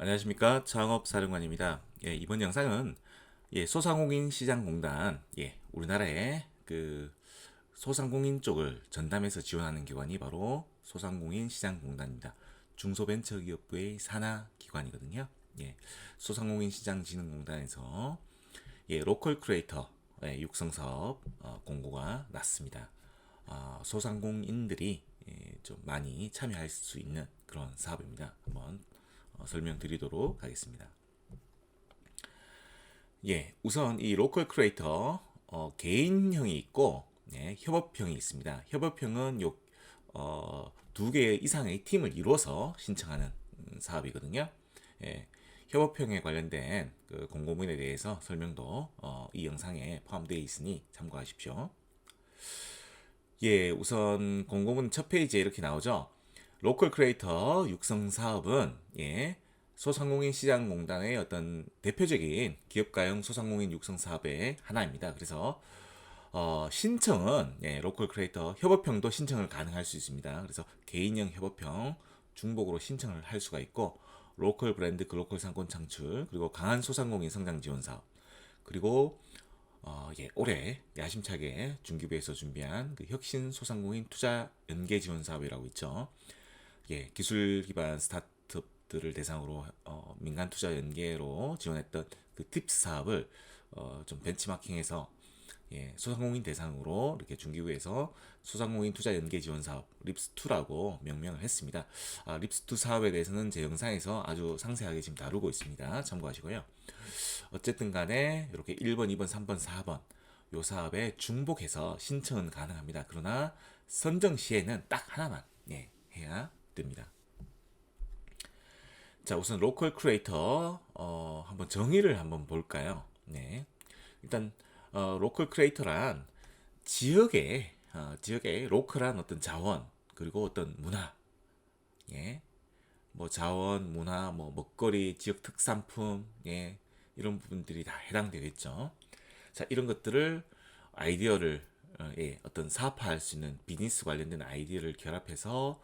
안녕하십니까 창업사령관입니다. 예, 이번 영상은 예, 소상공인 시장공단 예, 우리나라의 그 소상공인 쪽을 전담해서 지원하는 기관이 바로 소상공인 시장공단입니다. 중소벤처기업부의 산하 기관이거든요. 예, 소상공인 시장진흥공단에서 예, 로컬 크리에이터 예, 육성 사업 어, 공고가 났습니다. 어, 소상공인들이 예, 좀 많이 참여할 수 있는 그런 사업입니다. 한번 어, 설명드리도록 하겠습니다. 예, 우선 이 로컬 크리에이터 어, 개인형이 있고 예, 협업형이 있습니다. 협업형은 요, 어, 두 개 이상의 팀을 이루어서 신청하는 음, 사업이거든요. 예, 협업형에 관련된 그 공고문에 대해서 설명도 어, 이 영상에 포함되어 있으니 참고하십시오. 예, 우선 공고문 첫 페이지에 이렇게 나오죠. 로컬 크리에이터 육성 사업은 예, 소상공인 시장공단의 어떤 대표적인 기업가용 소상공인 육성 사업의 하나입니다. 그래서 어, 신청은 예, 로컬 크리에이터 협업형도 신청을 가능할 수 있습니다. 그래서 개인형 협업형 중복으로 신청을 할 수가 있고 로컬 브랜드 글로컬 상권 창출 그리고 강한 소상공인 성장 지원 사업 그리고 어, 예, 올해 야심차게 중기부에서 준비한 그 혁신 소상공인 투자 연계 지원 사업이라고 있죠. 예, 기술 기반 스타트업들을 대상으로 어, 민간 투자 연계로 지원했던 그 팁스 사업을 어, 좀 벤치마킹해서 예, 소상공인 대상으로 이렇게 중기부에서 소상공인 투자 연계 지원 사업 립스2라고 명명을 했습니다. 아, 립스2 사업에 대해서는 제 영상에서 아주 상세하게 지금 다루고 있습니다. 참고하시고요. 어쨌든 간에 이렇게 1번, 2번, 3번, 4번 요 사업에 중복해서 신청은 가능합니다. 그러나 선정 시에는 딱 하나만 예, 해야 됩니다. 자, 우선 로컬 크리에이터 어, 한번 정의를 한번 볼까요? 네. 일단 어, 로컬 크리에이터란 지역의 어, 지역의 로컬한 어떤 자원 그리고 어떤 문화 예. 뭐 자원, 문화, 뭐 먹거리, 지역 특산품, 예, 이런 부분들이 다 해당되겠죠. 자, 이런 것들을 아이디어를 어, 예, 어떤 사업화할 수 있는 비즈니스 관련된 아이디어를 결합해서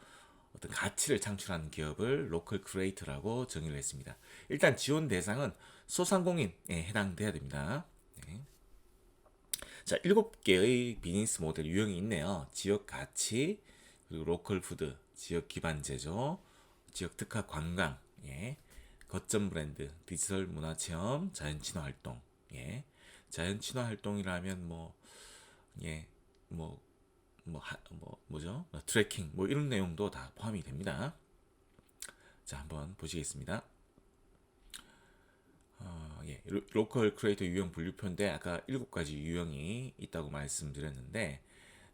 어떤 가치를 창출하는 기업을 로컬 크리에이터라고 정의를 했습니다. 일단 지원 대상은 소상공인에 해당돼야 됩니다. 네. 자, 일곱 개의 비즈니스 모델 유형이 있네요. 지역 가치, 그리고 로컬 푸드, 지역 기반 제조, 지역 특화 관광, 예. 거점 브랜드, 디지털 문화 체험, 자연 친화 활동, 예. 자연 친화 활동이라면 뭐, 예, 뭐, 뭐, 하, 뭐, 뭐죠? 뭐, 트래킹, 뭐, 이런 내용도 다 포함이 됩니다. 자, 한번 보시겠습니다. 어, 예, 로, 로컬 크리에이터 유형 분류표인데, 아까 일곱 가지 유형이 있다고 말씀드렸는데,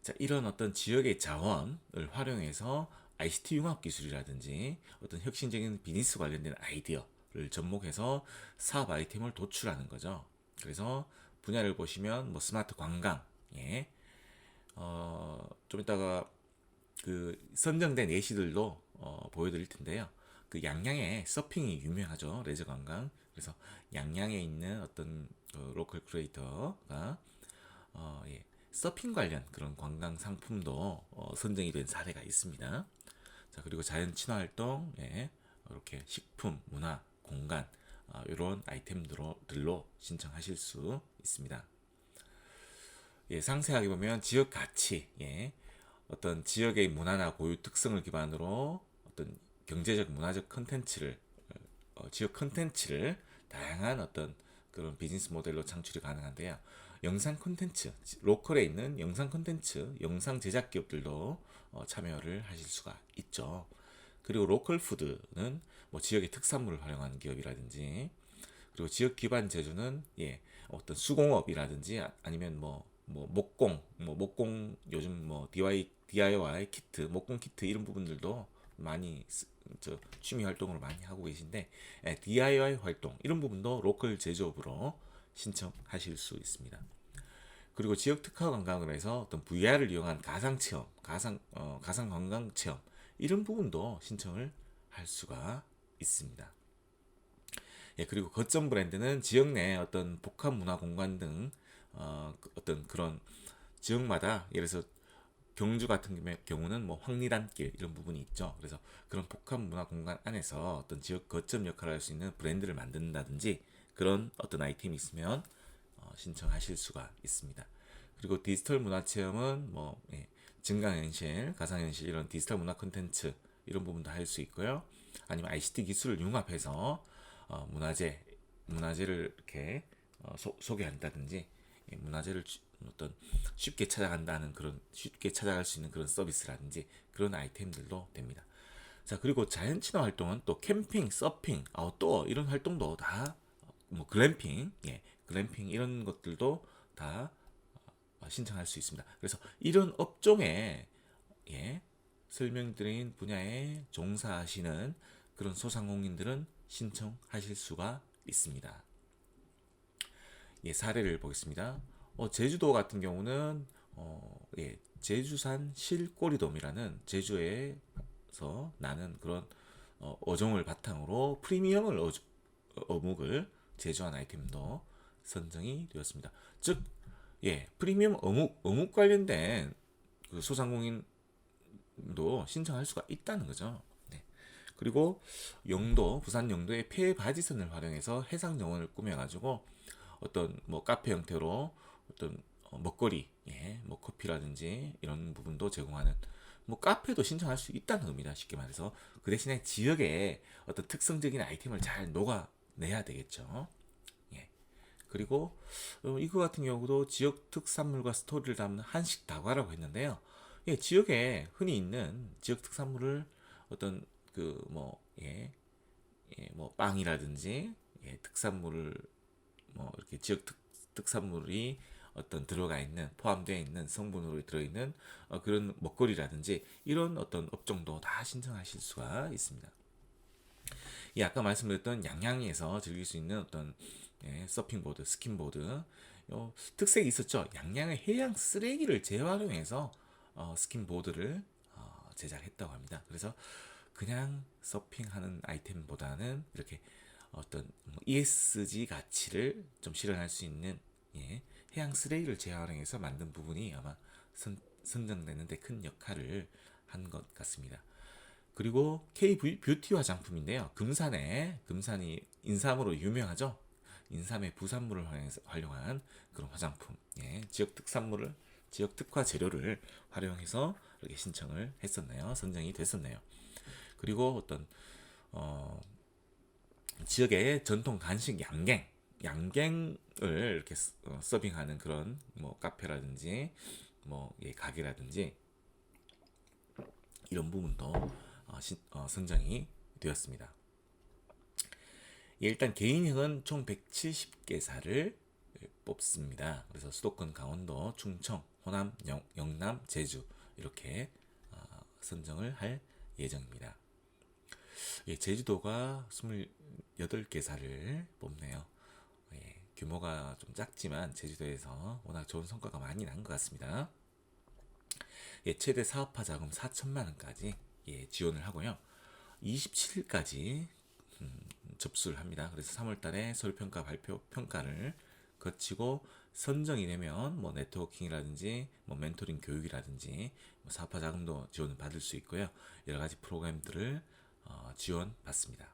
자, 이런 어떤 지역의 자원을 활용해서 ICT 융합 기술이라든지 어떤 혁신적인 비즈니스 관련된 아이디어를 접목해서 사업 아이템을 도출하는 거죠. 그래서 분야를 보시면 뭐 스마트 관광, 예, 어, 좀 이따가 그 선정된 예시들도 어, 보여드릴 텐데요. 그 양양에 서핑이 유명하죠. 레저 관광. 그래서 양양에 있는 어떤 그 로컬 크리에이터가 어, 예, 서핑 관련 그런 관광 상품도 어, 선정이 된 사례가 있습니다. 자 그리고 자연 친화 활동, 예, 이렇게 식품, 문화, 공간 어, 이런 아이템들로 신청하실 수 있습니다. 예, 상세하게 보면 지역 가치, 예, 어떤 지역의 문화나 고유 특성을 기반으로 어떤 경제적 문화적 컨텐츠를 어, 지역 컨텐츠를 다양한 어떤 그런 비즈니스 모델로 창출이 가능한데요. 영상 콘텐츠, 로컬에 있는 영상 콘텐츠, 영상 제작 기업들도 어, 참여를 하실 수가 있죠. 그리고 로컬 푸드는 뭐 지역의 특산물을 활용하는 기업이라든지 그리고 지역 기반 제조는 예, 어떤 수공업이라든지 아- 아니면 뭐, 뭐 목공, 뭐 목공 요즘 뭐 DIY, DIY 키트, 목공 키트 이런 부분들도 많이 쓰- 저 취미 활동을 많이 하고 계신데 예, DIY 활동 이런 부분도 로컬 제조업으로 신청하실 수 있습니다. 그리고 지역 특화 관광을 해서 어떤 VR을 이용한 가상 체험, 가상 어, 가상 관광 체험 이런 부분도 신청을 할 수가 있습니다. 예, 그리고 거점 브랜드는 지역 내 어떤 복합 문화 공간 등 어, 그 어떤 그런 지역마다 예를 들어서 경주 같은 경우- 경우는 뭐 황리단길 이런 부분이 있죠. 그래서 그런 복합 문화 공간 안에서 어떤 지역 거점 역할을 할 수 있는 브랜드를 만든다든지 그런 어떤 아이템이 있으면 어, 신청하실 수가 있습니다. 그리고 디지털 문화 체험은 뭐 예, 증강현실, 가상현실 이런 디지털 문화 콘텐츠 이런 부분도 할 수 있고요. 아니면 ICT 기술을 융합해서 어, 문화재 문화재를 이렇게 어, 소, 소개한다든지 예, 문화재를 주- 어떤 쉽게 찾아간다는 그런 쉽게 찾아갈 수 있는 그런 서비스라든지 그런 아이템들도 됩니다. 자 그리고 자연 친화 활동은 또 캠핑, 서핑, 아웃도어 이런 활동도 다 뭐 글램핑, 예, 글램핑 이런 것들도 다 어, 신청할 수 있습니다. 그래서 이런 업종에 예, 설명드린 분야에 종사하시는 그런 소상공인들은 신청하실 수가 있습니다. 예, 사례를 보겠습니다. 어, 제주도 같은 경우는 어, 예, 제주산 실꼬리돔이라는 제주에서 나는 그런 어, 어종을 바탕으로 프리미엄을 어, 어묵을 제조한 아이템도 선정이 되었습니다. 즉, 예, 프리미엄 어묵 어묵 관련된 그 소상공인도 신청할 수가 있다는 거죠. 네. 그리고 영도 부산 영도의 폐 바지선을 활용해서 해상 정원을 꾸며가지고 어떤 뭐 카페 형태로 어떤 어, 먹거리, 예, 뭐 커피라든지 이런 부분도 제공하는 뭐 카페도 신청할 수 있다는 겁니다. 쉽게 말해서 그 대신에 지역의 어떤 특성적인 아이템을 잘 녹아내야 되겠죠. 예. 그리고 어, 이거 같은 경우도 지역 특산물과 스토리를 담는 한식 다과라고 했는데요. 예, 지역에 흔히 있는 지역 특산물을 어떤 그뭐 예, 예, 뭐 빵이라든지 예, 특산물을 뭐 이렇게 지역 특, 특산물이 어떤 들어가 있는 포함되어 있는 성분으로 들어있는 어, 그런 먹거리라든지 이런 어떤 업종도 다 신청하실 수가 있습니다. 이 아까 말씀드렸던 양양에서 즐길 수 있는 어떤 예, 서핑보드, 스킨보드 요 특색이 있었죠. 양양의 해양 쓰레기를 재활용해서 어, 스킨보드를 어, 제작했다고 합니다. 그래서 그냥 서핑하는 아이템보다는 이렇게 어떤 뭐 ESG 가치를 좀 실현할 수 있는 예, 해양 쓰레기를 재활용해서 만든 부분이 아마 선, 선정되는 데 큰 역할을 한 것 같습니다. 그리고 K 뷰티 화장품인데요. 금산에 금산이 인삼으로 유명하죠. 인삼의 부산물을 활용한 그런 화장품, 예, 지역 특산물을 지역 특화 재료를 활용해서 이렇게 신청을 했었네요. 선정이 됐었네요. 그리고 어떤 어, 지역의 전통 간식 양갱, 양갱을 이렇게 서- 어, 서빙하는 그런 뭐 카페라든지 뭐 예, 가게라든지 이런 부분도 어, 신- 어, 선정이 되었습니다. 예, 일단 개인형은 총 170개사를 뽑습니다. 그래서 수도권 강원도, 충청, 호남, 영, 영남, 제주 이렇게 어, 선정을 할 예정입니다. 예, 제주도가 28개사를 뽑네요. 예, 규모가 좀 작지만 제주도에서 워낙 좋은 성과가 많이 난 것 같습니다. 예, 최대 사업화 자금 4천만 원까지 예, 지원을 하고요. 27일까지 음, 접수를 합니다. 그래서 3월 달에 서류평가 발표 평가를 거치고 선정이 되면 뭐 네트워킹이라든지 뭐 멘토링 교육이라든지 뭐 사업화 자금도 지원을 받을 수 있고요. 여러 가지 프로그램들을 어, 지원 받습니다.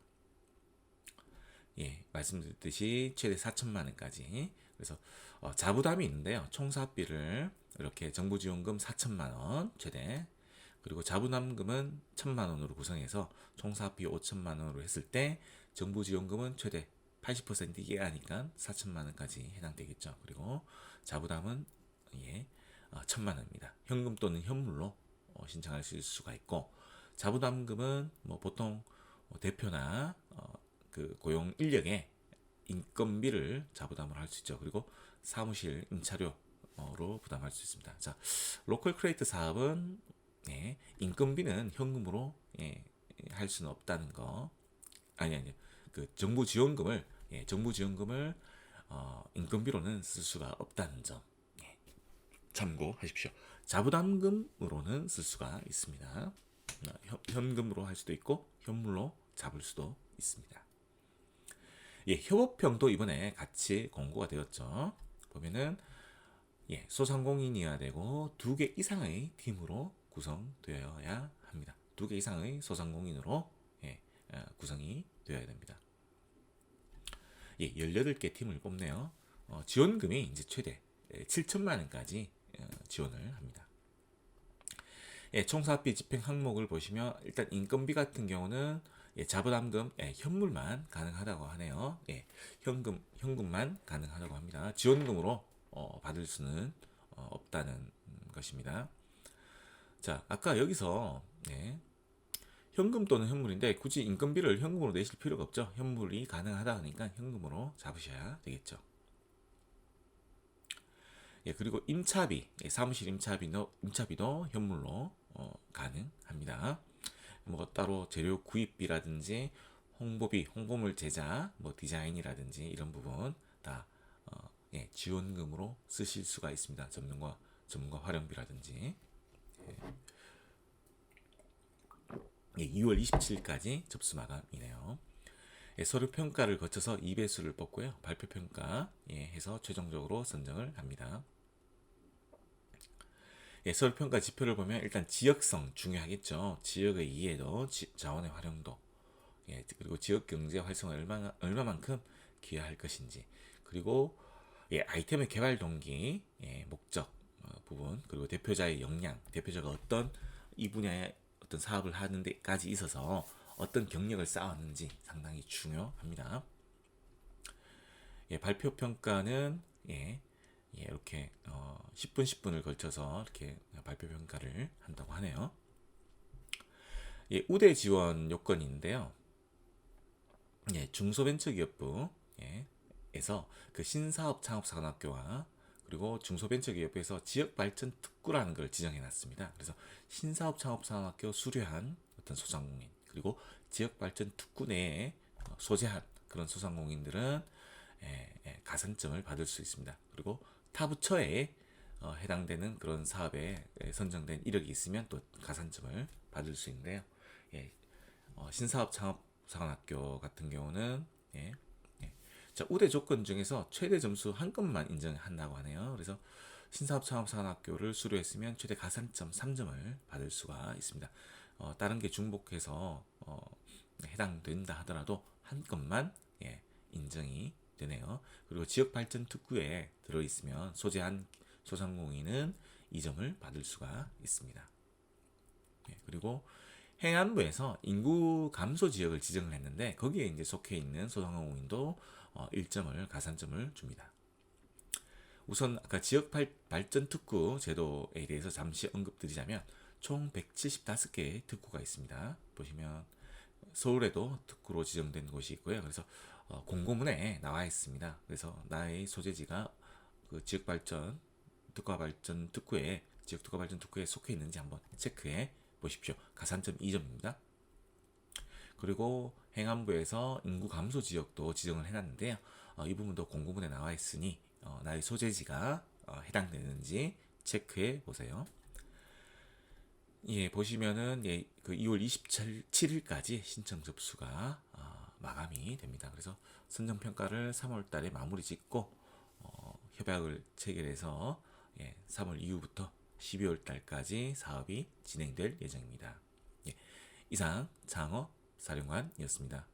예, 말씀드렸듯이 최대 4천만 원까지. 그래서 어, 자부담이 있는데요. 총 사업비를 이렇게 정부 지원금 4천만 원 최대 그리고 자부담금은 1천만 원으로 구성해서 총 사업비 5천만 원으로 했을 때 정부 지원금은 최대 80% 이하니까 4천만 원까지 해당되겠죠. 그리고 자부담은 예, 어, 천만 원입니다. 현금 또는 현물로 어, 신청하실 수가 있고 자부담금은 뭐 보통 어, 대표나 어, 그 고용 인력의 인건비를 자부담을 할 수 있죠. 그리고 사무실 임차료로 부담할 수 있습니다. 자, 로컬 크리에이트 사업은 예, 인건비는 현금으로 예, 할 수는 없다는 거. 아니 아니. 그 정부 지원금을 예, 정부 지원금을 어, 인건비로는 쓸 수가 없다는 점. 예, 참고하십시오. 자부담금으로는 쓸 수가 있습니다. 어, 현, 현금으로 할 수도 있고 현물로 잡을 수도 있습니다. 예, 협업형도 이번에 같이 공고가 되었죠. 보면은 예, 소상공인이어야 되고 두 개 이상의 팀으로 구성되어야 합니다. 두 개 이상의 소상공인으로 예, 어, 구성이 되어야 됩니다. 예, 18개 팀을 뽑네요. 어, 지원금이 이제 최대 7천만 원까지 어, 지원을 합니다. 예, 총사업비 집행 항목을 보시면 일단 인건비 같은 경우는 예, 자부담금 예, 현물만 가능하다고 하네요. 예, 현금 현금만 가능하다고 합니다. 지원금으로 어, 받을 수는 어, 없다는 음, 것입니다. 자, 아까 여기서 예, 현금 또는 현물인데 굳이 인건비를 현금으로 내실 필요가 없죠. 현물이 가능하다 하니까 현금으로 잡으셔야 되겠죠. 예, 그리고 임차비, 예, 사무실 임차비도, 임차비도 현물로 어, 가능합니다. 뭐 따로 재료 구입비라든지 홍보비, 홍보물 제작, 뭐 디자인이라든지 이런 부분 다 어, 예, 지원금으로 쓰실 수가 있습니다. 전문가 전문가 활용비라든지. 예. 예, 2월 27일까지 접수 마감이네요. 예, 서류 평가를 거쳐서 2배수를 뽑고요. 발표 평가 예, 해서 최종적으로 선정을 합니다. 예, 서류 평가 지표를 보면 일단 지역성 중요하겠죠. 지역의 이해도, 지- 자원의 활용도, 예, 그리고 지역 경제 활성화 얼마 얼마만큼 기여할 것인지, 그리고 예, 아이템의 개발 동기, 예, 목적 어, 부분, 그리고 대표자의 역량, 대표자가 어떤 이 분야의 어떤 사업을 하는 데까지 있어서 어떤 경력을 쌓았는지 상당히 중요합니다. 예, 발표 평가는 예, 예, 이렇게 어, 10분 10분을 걸쳐서 이렇게 발표 평가를 한다고 하네요. 예, 우대 지원 요건인데요. 예, 중소벤처기업부 예, 에서 그 신사업 창업산학교와 그리고 중소벤처기업에서 지역발전 특구라는 걸 지정해 놨습니다. 그래서 신사업 창업산학교 수료한 어떤 소상공인 그리고 지역발전 특구 내에 어, 소재한 그런 소상공인들은 예, 예, 가산점을 받을 수 있습니다. 그리고 타 부처에 어, 해당되는 그런 사업에 예, 선정된 이력이 있으면 또 가산점을 받을 수 있는데요. 예, 어, 신사업 창업사관학교 같은 경우는 예, 예. 자, 우대 조건 중에서 최대 점수 한 건만 인정한다고 하네요. 그래서 신사업 창업사관학교를 수료했으면 최대 가산점 3점을 받을 수가 있습니다. 어, 다른 게 중복해서 어, 해당된다 하더라도 한 건만 예, 인정이 되네요. 그리고 지역 발전 특구에 들어 있으면 소재한 소상공인은 2점을 받을 수가 있습니다. 예, 그리고 행안부에서 인구 감소 지역을 지정을 했는데 거기에 이제 속해 있는 소상공인도 어, 1점을 가산점을 줍니다. 우선 아까 지역 발, 발전 특구 제도에 대해서 잠시 언급드리자면 총 175개의 특구가 있습니다. 보시면 서울에도 특구로 지정된 곳이 있고요. 그래서 어, 공고문에 나와 있습니다. 그래서 나의 소재지가 그 지역 발전 특화 발전 특구에 지역 특화 발전 특구에 속해 있는지 한번 체크해 보십시오. 가산점 2점입니다. 그리고 행안부에서 인구 감소 지역도 지정을 해놨는데요. 어, 이 부분도 공고문에 나와 있으니 어, 나의 소재지가 어, 해당되는지 체크해 보세요. 예, 보시면은 예, 그 2월 27일까지 신청 접수가 어, 마감이 됩니다. 그래서 선정 평가를 3월 달에 마무리 짓고 어, 협약을 체결해서 예, 3월 이후부터 12월 달까지 사업이 진행될 예정입니다. 예, 이상 장어 사령관이었습니다.